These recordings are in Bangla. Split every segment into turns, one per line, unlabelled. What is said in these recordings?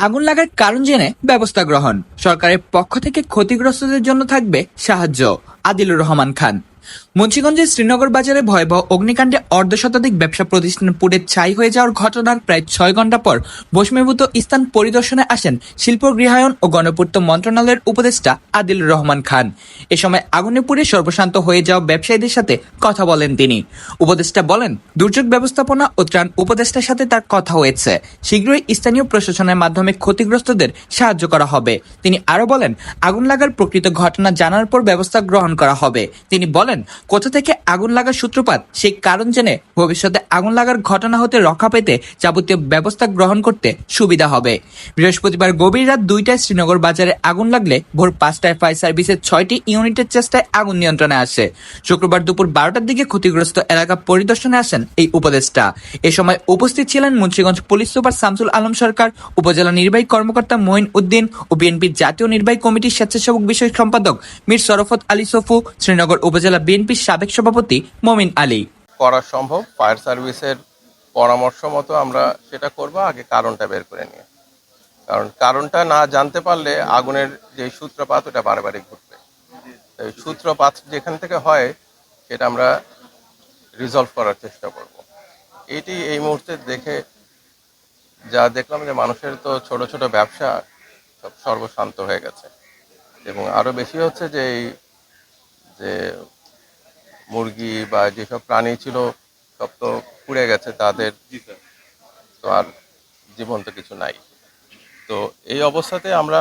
আগুন লাগার কারণ জেনে ব্যবস্থা গ্রহণ। সরকারের পক্ষ থেকে ক্ষতিগ্রস্তদের জন্য থাকবে সাহায্য। আদিলুর রহমান খান। মুন্সিগঞ্জের শ্রীনগর বাজারে ভয়াবহ অগ্নিকাণ্ডে অর্ধশতাধিক ব্যবসা প্রতিষ্ঠান পুড়ে ছাই হয়ে যাওয়ার ঘটনার প্রায় ছয় ঘণ্টা পর বসমীভূত স্থান পরিদর্শনে আসেন শিল্প, গৃহায়ন ও গণপূর্ত মন্ত্রণালয়ের উপদেষ্টা আদিল রহমান খান। এ সময় আগুনে পুড়ে সর্বশান্ত হয়ে যাওয়া ব্যবসায়ীদের সাথে কথা বলেন তিনি। উপদেষ্টা বলেন, দুর্যোগ ব্যবস্থাপনা ও ত্রাণ উপদেষ্টার সাথে তার কথা হয়েছে। শীঘ্রই স্থানীয় প্রশাসনের মাধ্যমে ক্ষতিগ্রস্তদের সাহায্য করা হবে। তিনি আরও বলেন, আগুন লাগার প্রকৃত ঘটনা জানার পর ব্যবস্থা গ্রহণ করা হবে। তিনি বলেন কোথা থেকে আগুন লাগার সূত্রপাত? সেই কারণ জেনে ভবিষ্যতে আগুন লাগার ঘটনা হতে রক্ষা পেতে যাবতীয় ব্যবস্থা গ্রহণ করতে সুবিধা হবে। বৃহস্পতিবার গভীর রাত দুইটায় শ্রীনগর বাজারে আগুন লাগলে ভোর পাঁচটায় ফায়ার সার্ভিসের ছয়টি ইউনিটের চেষ্টায় আগুন নিয়ন্ত্রণে আসে। শুক্রবার দুপুর বারোটার দিকে ক্ষতিগ্রস্ত এলাকা পরিদর্শনে আসেন এই উপদেষ্টা। এ সময় উপস্থিত ছিলেন মুন্সিগঞ্জ পুলিশ সুপার শামসুল আলম সরকার, উপজেলা নির্বাহী কর্মকর্তা মঈন উদ্দিন ও বিএনপির জাতীয় নির্বাহী কমিটির স্বেচ্ছাসেবক বিষয়ক সম্পাদক মীর সরফত আলী সফু, শ্রীনগর উপজেলা বিএনপির সাবেক সভাপতি মমিন আলী।
করা সম্ভব, ফায়ার সার্ভিসের পরামর্শ মতো আমরা সেটা করব, আগে কারণটা বের করে নিয়ে। কারণ কারণটা না জানতে পারলে আগুনের যে সূত্রপাত, ওটা বারে বারে ঘটবে সূত্রপাত যেখান থেকে হয়, সেটা আমরা রিজলভ করার চেষ্টা করব। এটি এই মুহূর্তে দেখে যা দেখলাম যে মানুষের তো ছোট ছোট ব্যবসা সব সর্বশান্ত হয়ে গেছে। এবং আরও বেশি হচ্ছে যে এই যে মুরগি বা যেসব প্রাণী ছিল সব তো পুড়ে গেছে তাদের। তো আর জীবন্ত কিছু নাই। তো এই অবস্থাতে আমরা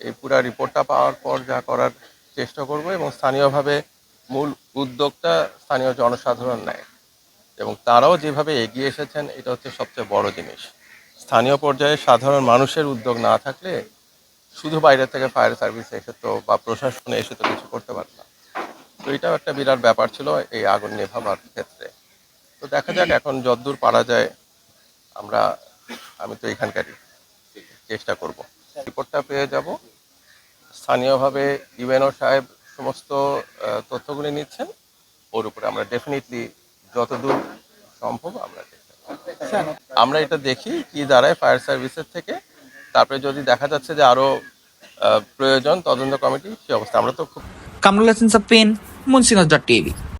এই পুরা রিপোর্টটা পাওয়ার পর যা করার চেষ্টা করব এবং স্থানীয়ভাবে মূল উদ্যোগটা স্থানীয় জনসাধারণ নেয়। এবং তারাও যেভাবে এগিয়ে এসেছেন এটা হচ্ছে সবচেয়ে বড় জিনিস। স্থানীয় পর্যায়ে সাধারণ মানুষের উদ্যোগ না থাকলে শুধু বাইরে থেকে ফায়ার সার্ভিস এসে তো বা প্রশাসন এসে তো কিছু করতে পারে না। তো এটাও একটা বিরাট ব্যাপার ছিল এই আগুন নেভাবার ক্ষেত্রে। তো দেখা যাক এখন যতদূর পারা যায়, আমরা, আমি তো এখানকারই চেষ্টা করব। রিপোর্টটা পেয়ে যাব। স্থানীয়ভাবে ইউএনও সাহেব সমস্ত তথ্যগুলি নিচ্ছেন, ওর উপরে আমরা ডেফিনেটলি যতদূর সম্ভব আমরা। আমরা এটা দেখি কি দাঁড়ায় ফায়ার সার্ভিসের থেকে। তারপরে যদি দেখা যাচ্ছে যে আরও প্রয়োজন তদন্ত কমিটি, সে অবস্থা। আমরা তো খুব
কামরুল হাসান সাফিন মুন্সিগঞ্জ ডট টিভি।